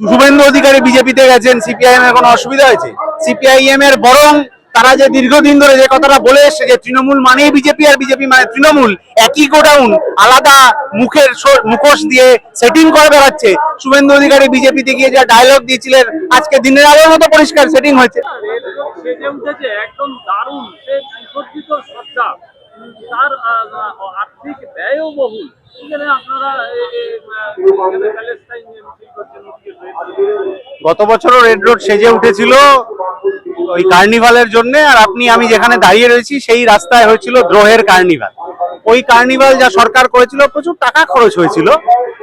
শুভেন্দু অধিকারী বিজেপিতে গেছেন সিপিআইএম এর কোনো অসুবিধা হয়েছে? সিপিআইএম এর বরং তারা যে দীর্ঘদিন ধরে যে কথাটা বলে এসছে যে তৃণমূল মানেই বিজেপি আর বিজেপি মানে তৃণমূল, একই গোডাউন, আলাদা মুখের মুখোশ দিয়ে সেটিং করে বেড়াচ্ছে। শুভেন্দু অধিকারী বিজেপিতে গিয়ে যা ডায়লগ দিয়েছিলেন, আজকে দিনের আলোর মতো পরিষ্কার সেটিং হয়েছে। আপনারা এ- এ- আহ, এখানে প্যালেস্টাইন নিয়ে মিছিল করছেন উদ্যোগ হয়েছে। গত বছরও রেড রোড সেজে উঠেছিল ওই কার্নিভালের জন্য, আর আপনি, আমি যেখানে দাঁড়িয়ে রয়েছি, সেই রাস্তায় হয়েছিল দ্রোহের কার্নিভাল ওই কার্নিভাল যা সরকার করেছিল, প্রচুর টাকা খরচ হয়েছিল,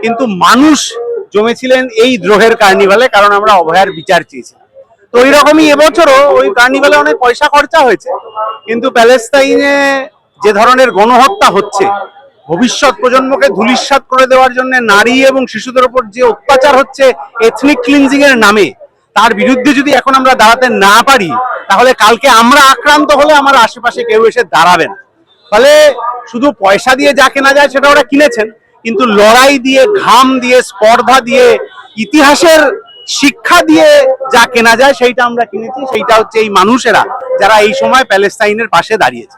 কিন্তু মানুষ জমেছিলেন এই দ্রোহের কার্নিভালে কারণ আমরা অভয়ার বিচার চেয়েছিলাম। তো ওই রকমই এবছরও ওই কার্নিভালে অনেক পয়সা খরচা হয়েছে, কিন্তু প্যালেস্তাইনে যে ধরনের গণহত্যা হচ্ছে ভবিষ্যৎ প্রজন্মকে ধূলিসাৎ করে দেওয়ার জন্য নারী এবং শিশুদের উপর যে অত্যাচার হচ্ছে এথনিক ক্লিনজিং এর নামে, তার বিরুদ্ধে যদি এখন আমরা দাঁড়াতে না পারি, তাহলে কালকে আমরা আক্রান্ত হলে আমার আশেপাশে কেউ এসে দাঁড়াবে না ফলে শুধু পয়সা দিয়ে যা কেনা যায় সেটা ওরা কিনেছেন, কিন্তু লড়াই দিয়ে, ঘাম দিয়ে, স্পর্ধা দিয়ে, ইতিহাসের শিক্ষা দিয়ে যা কেনা যায় সেইটা আমরা কিনেছি, সেইটা হচ্ছে এই মানুষেরা যারা এই সময় প্যালেস্তাইনের পাশে দাঁড়িয়েছে।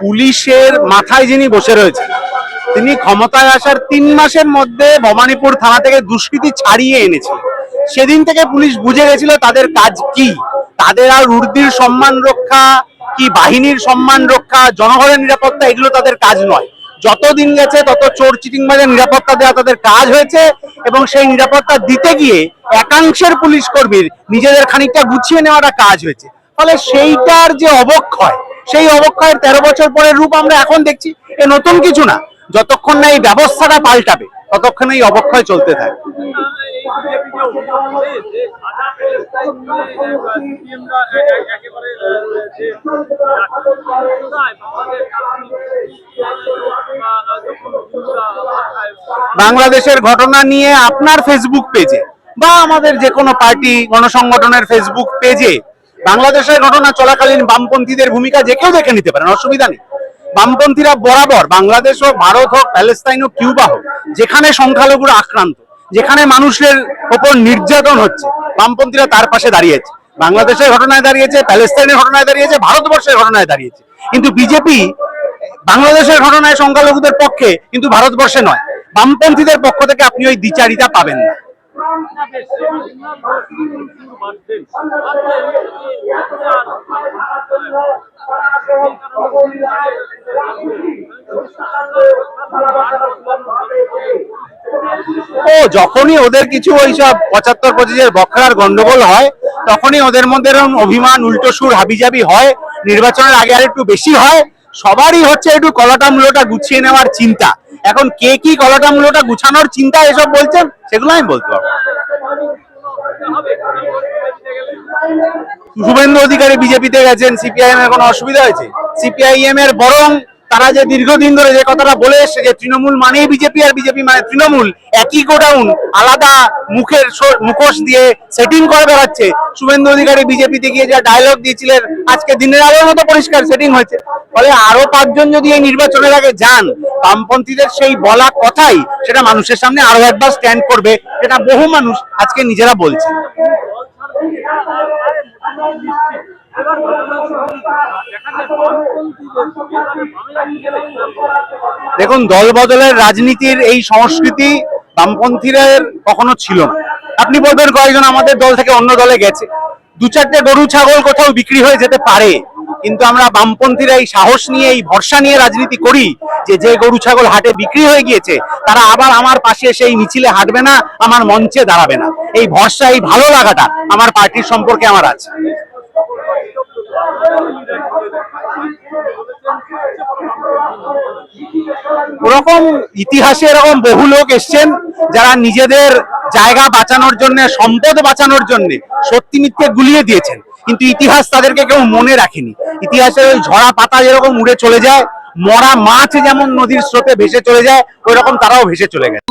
পুলিশের মাথায় যিনি বসে রয়েছে তিনি ক্ষমতায় আসার তিন মাসের মধ্যে ভবানীপুর থানা থেকে দুষ্কৃতি ছাড়িয়ে এনেছিলেন সেদিন থেকে পুলিশ বুঝে গেছিল তাদের কাজ কি। তাদের আর উর্দির সম্মান রক্ষা কি বাহিনীর সম্মান রক্ষা, জনগণের নিরাপত্তা, এগুলো তাদের কাজ নয়। যত দিন গেছে, তত চোর চিটিং চিটিংবাজের নিরাপত্তা দেওয়া তাদের কাজ হয়েছে এবং সেই নিরাপত্তা দিতে গিয়ে একাংশের পুলিশ কর্মীর নিজেদের খানিকটা গুছিয়ে নেওয়াটা কাজ হয়েছে। ফলে সেইটার যে অবক্ষয়, সেই অবক্ষয়ের তেরো বছর পরের রূপ আমরা এখন দেখছি। এ নতুন কিছু না। যতক্ষণ না এই ব্যবস্থাটা পাল্টাবে, ততক্ষণ এই অবক্ষয় চলতে থাকে বাংলাদেশের ঘটনা নিয়ে আপনার ফেসবুক পেজে বা আমাদের যে কোনো পার্টি, গণসংগঠনের ফেসবুক পেজে বাংলাদেশের ঘটনা চলাকালীন বামপন্থীদের ভূমিকা যে কেউ দেখে নিতে পারেন, অসুবিধা নেই। বামপন্থীরা বরাবর বাংলাদেশ হোক, ভারত হোক, প্যালেস্তাইন হোক, কিউবা হোক, যেখানে সংখ্যালঘুরা আক্রান্ত, যেখানে মানুষের ওপর নির্যাতন হচ্ছে বামপন্থীরা তার পাশে দাঁড়িয়েছে। বাংলাদেশের ঘটনায় দাঁড়িয়েছে, প্যালেস্তাইনের ঘটনায় দাঁড়িয়েছে, ভারতবর্ষের ঘটনায় দাঁড়িয়েছে। কিন্তু বিজেপি বাংলাদেশের ঘটনায় সংখ্যালঘুদের পক্ষে কিন্তু ভারতবর্ষে নয়। বামপন্থীদের পক্ষ থেকে আপনি ওই দ্বিচারিতা পাবেন না। ও যখনই ওদের কিছু ওইসব পঁচাত্তর পঁচিশের বখরার গন্ডগোল হয়, তখনই ওদের মধ্যে এরকম অভিমান, উল্টো সুর, হাবিজাবি হয়, নির্বাচনের আগে আর একটু বেশি হয়। সবারই হচ্ছে একটু কলাটা মূলটা গুছিয়ে নেওয়ার চিন্তা। এখন কে কি কলাটা মূলটা গুছানোর চিন্তা এসব বলছেন, সেগুলো আমি বলতে পারব। শুভেন্দু অধিকারী বিজেপিতে গেছেন সিপিআইএম এর কোনো অসুবিধা হয়েছে? সিপিআইএম এর বরং তারা যে দীর্ঘদিন ধরে যে কথাটা বলে এসছে যে তৃণমূল মানেই বিজেপি আর বিজেপি মানে তৃণমূল, একই গোডাউন, আলাদা মুখের মুখোশ দিয়ে সেটিং করে বেড়াচ্ছে। শুভেন্দু অধিকারী বিজেপিতে গিয়ে যা ডায়লগ দিয়েছিলেন, আজকে দিনের আলোর মতো পরিষ্কার সেটিং হয়েছে। ফলে আরও পাঁচজন যদি এই নির্বাচনের আগে যান, বামপন্থীদের সেই বলা কথাই সেটা মানুষের সামনে আরও একবার স্ট্যান্ড করবে এটা বহু মানুষ আজকে নিজেরা বলছে দেখুন, দল বদলের রাজনীতির এই সংস্কৃতি বামপন্থীদের কখনো ছিল না। আপনি বলবেন কয়েকজন আমাদের দল থেকে অন্য দলে গেছে। দু চারটে গরু, ছাগল কোথাও বিক্রি হয়ে যেতে পারে, কিন্তু আমরা বামপন্থীরা এই সাহস নিয়ে, এই ভরসা নিয়ে রাজনীতি করি যে যে গরু, ছাগল হাটে বিক্রি হয়ে গিয়েছে, তারা আবার আমার পাশে সেই মিছিলে হাঁটবে না, আমার মঞ্চে দাঁড়াবে না। এই ভরসা, এই ভালো লাগাটা আমার পার্টির সম্পর্কে আমার আছে। ওরকম ইতিহাসে এরকম বহু লোক এসছেন যারা নিজেদের জায়গা বাঁচানোর জন্য, সম্পদ বাঁচানোর জন্য সত্যি মিথ্যে গুলিয়ে দিয়েছেন। কিন্তু ইতিহাস তাদেরকে কেউ মনে রাখেনি। ইতিহাসের ওই ঝরা পাতা যেরকম উড়ে চলে যায়, মরা মাছ যেমন নদীর স্রোতে ভেসে চলে যায় ওই রকম তারাও ভেসে চলে গেছে।